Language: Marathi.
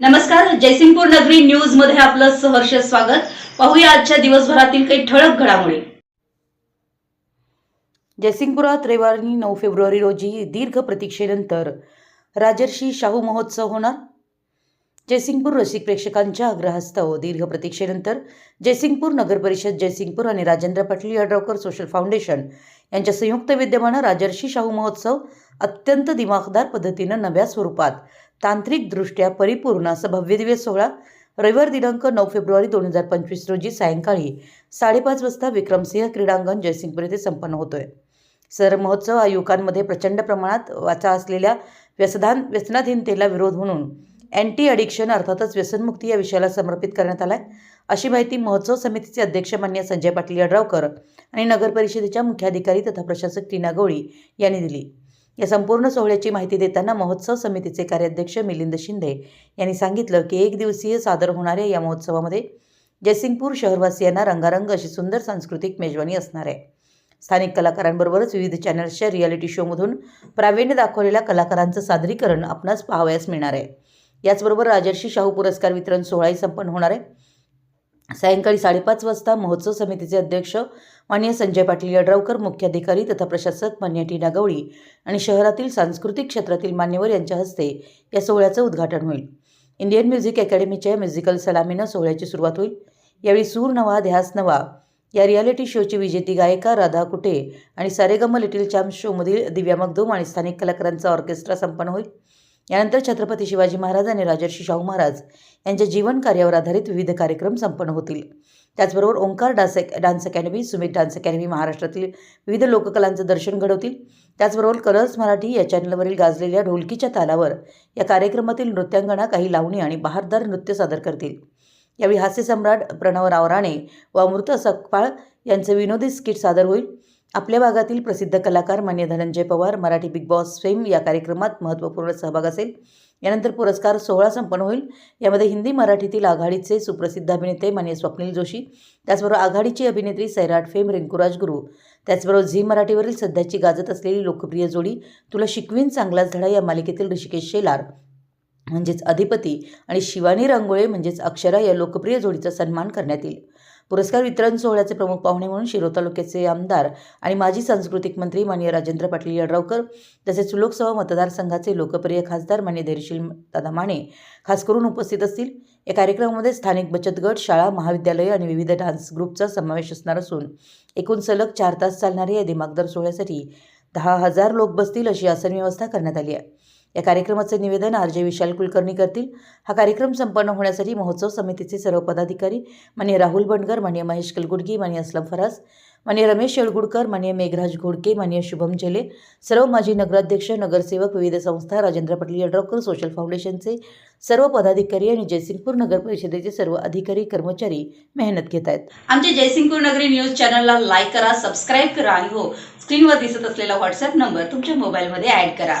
नमस्कार जयसिंगपूर नगरी न्यूजमध्ये आपलं सहर्ष स्वागत. पाहूया आजच्या दिवसभरातील काही ठळक घडामोडी. जयसिंगपुरात रविवारी नऊ फेब्रुवारी रोजी दीर्घ प्रतीक्षेनंतर राजर्षी शाहू महोत्सव होणार. जयसिंगपूर रसिक प्रेक्षकांच्या आग्रहास्तव दीर्घ प्रतीक्षेनंतर जयसिंगपूर नगर परिषद जयसिंगपूर आणि राजेंद्र पाटील यड्रावकर सोशल फाउंडेशन यांच्या संयुक्त विद्यमानं राजर्षी शाहू महोत्सव अत्यंत दिमाखदार पद्धतीनं नव्या स्वरूपात तांत्रिकदृष्ट्या परिपूर्ण असा भव्यदिव्य सोहळा रविवार दिनांक नऊ फेब्रुवारी दोन हजार पंचवीस रोजी सायंकाळी साडेपाच वाजता विक्रमसिंह क्रीडांगण जयसिंगपूर येथे संपन्न होतोय. सर महोत्सव हा युवकांमध्ये प्रचंड प्रमाणात वाचा असलेल्या व्यसधान व्यसनाधीनतेला विरोध म्हणून अँटी अडिक्शन अर्थातच व्यसनमुक्ती या विषयाला समर्पित करण्यात आलाय. अशी माहिती महोत्सव समितीचे अध्यक्ष मान्य संजय पाटील यड्रावकर आणि नगर परिषदेच्या मुख्याधिकारी तथा प्रशासक टीना गवळी यांनी दिली. या संपूर्ण सोहळ्याची माहिती देताना महोत्सव समितीचे कार्याध्यक्ष मिलिंद शिंदे यांनी सांगितलं की एक दिवसीय सादर होणाऱ्या या महोत्सवामध्ये जयसिंगपूर शहरवासियांना रंगारंग अशी सुंदर सांस्कृतिक मेजवानी असणार आहे. स्थानिक कलाकारांबरोबरच विविध चॅनल्सच्या रियालिटी शोमधून प्रावीण्य दाखवलेल्या कलाकारांचं सादरीकरण आपणास पाहावयास मिळणार आहे. याचबरोबर राजर्षी शाहू पुरस्कार वितरण सोहळाही संपन्न होणार आहे. सायंकाळी साडेपाच वाजता महोत्सव समितीचे अध्यक्ष मान्य संजय पाटील यड्रावकर मुख्याधिकारी तथा प्रशासक मान्य टीना गवळी आणि शहरातील सांस्कृतिक क्षेत्रातील मान्यवर यांच्या हस्ते या सोहळ्याचं उद्घाटन होईल. इंडियन म्युझिक अकॅडमीच्या म्युझिकल सलामीनं सोहळ्याची सुरुवात होईल. यावेळी सूर नवा ध्यास नवा या रियालिटी शोची विजेती गायिका राधा कुटे आणि सारेगम लिटिल चॅम्प शोमधील दिव्या मगदूम आणि स्थानिक कलाकारांचा ऑर्केस्ट्रा संपन्न होईल. यानंतर छत्रपती शिवाजी महाराज आणि राजर्षी शाहू महाराज यांच्या जीवन कार्यावर आधारित विविध कार्यक्रम संपन्न होतील. त्याचबरोबर Omkar dance dance academy Sumit dance academy महाराष्ट्रातील विविध लोककलांचं दर्शन घडवतील. त्याचबरोबर कलर्स मराठी या चॅनलवरील गाजलेल्या ढोलकीच्या तालावर या कार्यक्रमातील नृत्यांगणा काही लावणी आणि बहारदार नृत्य सादर करतील. यावेळी हास्यसम्राट प्रणव रावराणे व अमृत सकपाळ यांचं विनोदी स्किट सादर होईल. आपल्या भागातील प्रसिद्ध कलाकार मान्य Dhananjay Pawar Marathi Bigg Boss fame या कार्यक्रमात महत्त्वपूर्ण सहभाग असेल. यानंतर पुरस्कार सोहळा संपन्न होईल. यामध्ये हिंदी मराठीतील आघाडीचे सुप्रसिद्ध अभिनेते मान्य स्वप्नील जोशी त्याचबरोबर आघाडीची अभिनेत्री सैराट फेम रिंकुराज गुरु त्याचबरोबर झी मराठीवरील सध्याची गाजत असलेली लोकप्रिय जोडी तुला शिकवीन चांगलाच धडा या मालिकेतील ऋषिकेश शेलार म्हणजेच अधिपती आणि शिवानी रांगोळे म्हणजेच अक्षरा या लोकप्रिय जोडीचा सन्मान करण्यात येईल. पुरस्कार वितरण सोहळ्याचे प्रमुख पाहुणे म्हणून शिरो तालुक्याचे आमदार आणि माजी सांस्कृतिक मंत्री माननीय राजेंद्र पाटील यड्रावकर तसेच लोकसभा मतदारसंघाचे लोकप्रिय खासदार मान्य धैर्यशील दादा माने खास करून उपस्थित असतील. या कार्यक्रमामध्ये स्थानिक बचत गट शाळा महाविद्यालय आणि विविध डान्स ग्रुपचा समावेश असणार असून एकूण सलग चार तास चालणाऱ्या या दिमागदार सोहळ्यासाठी दहा हजार लोक बसतील अशी आसन व्यवस्था करण्यात आली आहे. या कार्यक्रमाचे निवेदन आर जे विशाल कुलकर्णी करतील. हा कार्यक्रम संपन्न होण्यासाठी महोत्सव समितीचे सर्व पदाधिकारी मान्य राहुल बंडकर मान्य महेश कलगुडगी मान्य असलम फरास मान्य रमेश येळगुडकर मान्य मेघराज घोडके मान्य शुभम जेले सर्व माजी नगराध्यक्ष नगरसेवक विविध संस्था राजेंद्र पाटील यड्रावकर सोशल फाउंडेशनचे सर्व पदाधिकारी आणि जयसिंगपूर नगर परिषदेचे सर्व अधिकारी कर्मचारी मेहनत घेत आहेत. आमच्या जयसिंगपूर नगरी न्यूज चॅनलला लाईक करा सबस्क्राईब करा आणि हो स्क्रीनवर दिसत असलेला व्हॉट्सअप नंबर तुमच्या मोबाईलमध्ये ॲड करा.